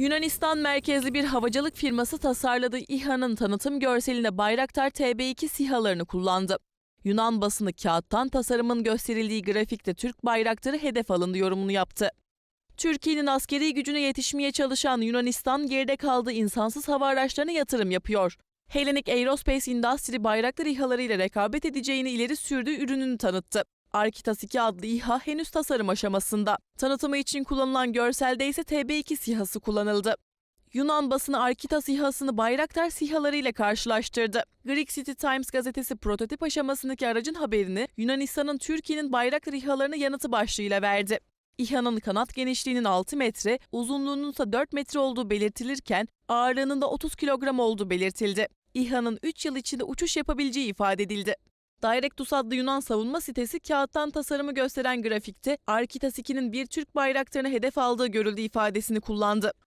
Yunanistan merkezli bir havacılık firması tasarladığı İHA'nın tanıtım görselinde Bayraktar TB2 SİHA'larını kullandı. Yunan basını kağıttan tasarımın gösterildiği grafikte Türk bayraktarı hedef alındı yorumunu yaptı. Türkiye'nin askeri gücüne yetişmeye çalışan Yunanistan geride kaldığı insansız hava araçlarına yatırım yapıyor. Hellenic Aerospace Industry Bayraktar İHA'larıyla rekabet edeceğini ileri sürdüğü ürününü tanıttı. Arkitas 2 adlı İHA henüz tasarım aşamasında. Tanıtımı için kullanılan görselde ise TB2 SİHA'sı kullanıldı. Yunan basını Arkitas İHA'sını Bayraktar SİHA'larıyla karşılaştırdı. Greek City Times gazetesi prototip aşamasındaki aracın haberini Yunanistan'ın Türkiye'nin Bayraktar İHA'larını yanıtı başlığıyla verdi. İHA'nın kanat genişliğinin 6 metre, uzunluğunun ise 4 metre olduğu belirtilirken ağırlığının da 30 kilogram olduğu belirtildi. İHA'nın 3 yıl içinde uçuş yapabileceği ifade edildi. Directus adlı Yunan savunma sitesi kağıttan tasarımı gösteren grafikte Arkitas 2'nin bir Türk bayraktarını hedef aldığı görüldüğü ifadesini kullandı.